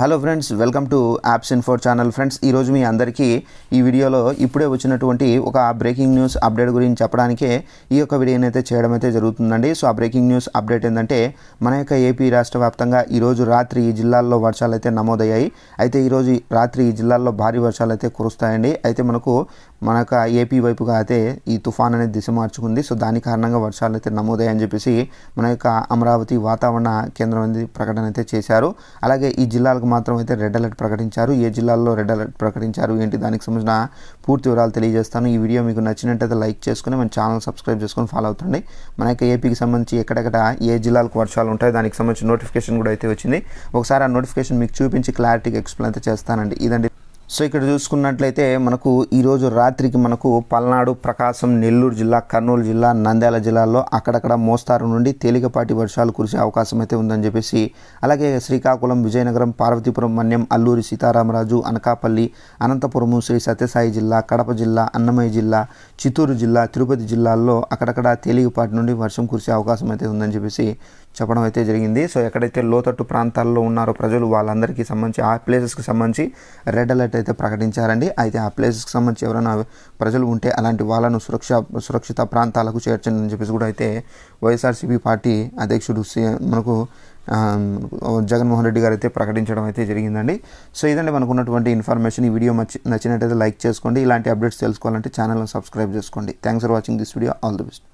Hello friends welcome to apps info channel. Friends ఈరోజు మీ అందరికీ ఈ వీడియోలో ఇప్పుడే వచ్చినటువంటి ఒక బ్రేకింగ్ న్యూస్ అప్డేట్ గురించి చెప్పడానికే ఈ యొక్క వీడియోని అయితే చేయడం అయితే జరుగుతుందండి. సో ఆ బ్రేకింగ్ న్యూస్ అప్డేట్ ఏంటంటే మన యొక్క ఏపీ రాష్ట్ర వ్యాప్తంగా ఈరోజు రాత్రి ఈ జిల్లాల్లో వర్షాలు అయితే నమోదయ్యాయి. అయితే ఈరోజు రాత్రి ఈ జిల్లాల్లో భారీ వర్షాలు అయితే కురుస్తాయండి. అయితే మనకు మన యొక్క ఏపీ వైపుగా అయితే ఈ తుఫాన్ అనేది దిశ మార్చుకుంది. సో దాని కారణంగా వర్షాలు అయితే నమోదయ్యాయని చెప్పేసి మన యొక్క అమరావతి వాతావరణ కేంద్రం అనేది ప్రకటన అయితే చేశారు. అలాగే ఈ జిల్లాలకు మాత్రం అయితే రెడ్ అలర్ట్ ప్రకటించారు. ఏ జిల్లాల్లో రెడ్ అలర్ట్ ప్రకటించారు? ఏంటి? దానికి సంబంధించిన పూర్తి వివరాలు తెలియజేస్తాను. ఈ వీడియో మీకు నచ్చినట్టయితే లైక్ చేసుకుని మన ఛానల్ సబ్స్క్రైబ్ చేసుకొని ఫాలో అవుతుంది మన యొక్క ఏపీకి సంబంధించి ఎక్కడెక్కడ ఏ జిల్లాలకు వర్షాలు ఉంటాయి దానికి సంబంధించిన నోటిఫికేషన్ కూడా అయితే వచ్చింది. ఒకసారి ఆ నోటిఫికేషన్ మీకు చూపించి క్లారిటీగా ఎక్స్ప్లెయిన్ అయితే చేస్తానండి. ఇదండి. సో ఇక్కడ చూసుకున్నట్లయితే మనకు ఈరోజు రాత్రికి మనకు పల్నాడు ప్రకాశం నెల్లూరు జిల్లా కర్నూలు జిల్లా నంద్యాల జిల్లాల్లో అక్కడక్కడ మోస్తారు నుండి తేలికపాటి వర్షాలు కురిసే అవకాశం అయితే ఉందని చెప్పేసి అలాగే శ్రీకాకుళం విజయనగరం పార్వతీపురం మన్యం అల్లూరి సీతారామరాజు అనకాపల్లి అనంతపురము శ్రీ సత్యసాయి జిల్లా కడప జిల్లా అన్నమయ్య జిల్లా చిత్తూరు జిల్లా తిరుపతి జిల్లాల్లో అక్కడక్కడ తేలికపాటి నుండి వర్షం కురిసే అవకాశం అయితే ఉందని చెప్పేసి చెప్పడం అయితే జరిగింది. సో ఎక్కడైతే లోతట్టు ప్రాంతాల్లో ఉన్నారో ప్రజలు వాళ్ళందరికీ సంబంధించి ఆ ప్లేసెస్కి సంబంధించి రెడ్ అలర్ట్ అయితే ప్రకటించారండి. అయితే ఆ ప్లేసెస్కి సంబంధించి ఎవరైనా ప్రజలు ఉంటే అలాంటి వాళ్ళను సురక్ష సురక్షిత ప్రాంతాలకు చేర్చండి అని చెప్పేసి కూడా అయితే వైఎస్ఆర్సీపీ పార్టీ అధ్యక్షుడు సి మనకు జగన్మోహన్ రెడ్డి గారు అయితే ప్రకటించడం అయితే జరిగిందండి. సో ఇదండి మనకు ఉన్నటువంటి ఇన్ఫర్మేషన్. ఈ వీడియో నచ్చినట్టయితే లైక్ చేసుకోండి. ఇలాంటి అప్డేట్స్ తెలుసుకోవాలంటే ఛానల్ని సబ్స్క్రైబ్ చేసుకోండి. Thanks for watching this video. All the best.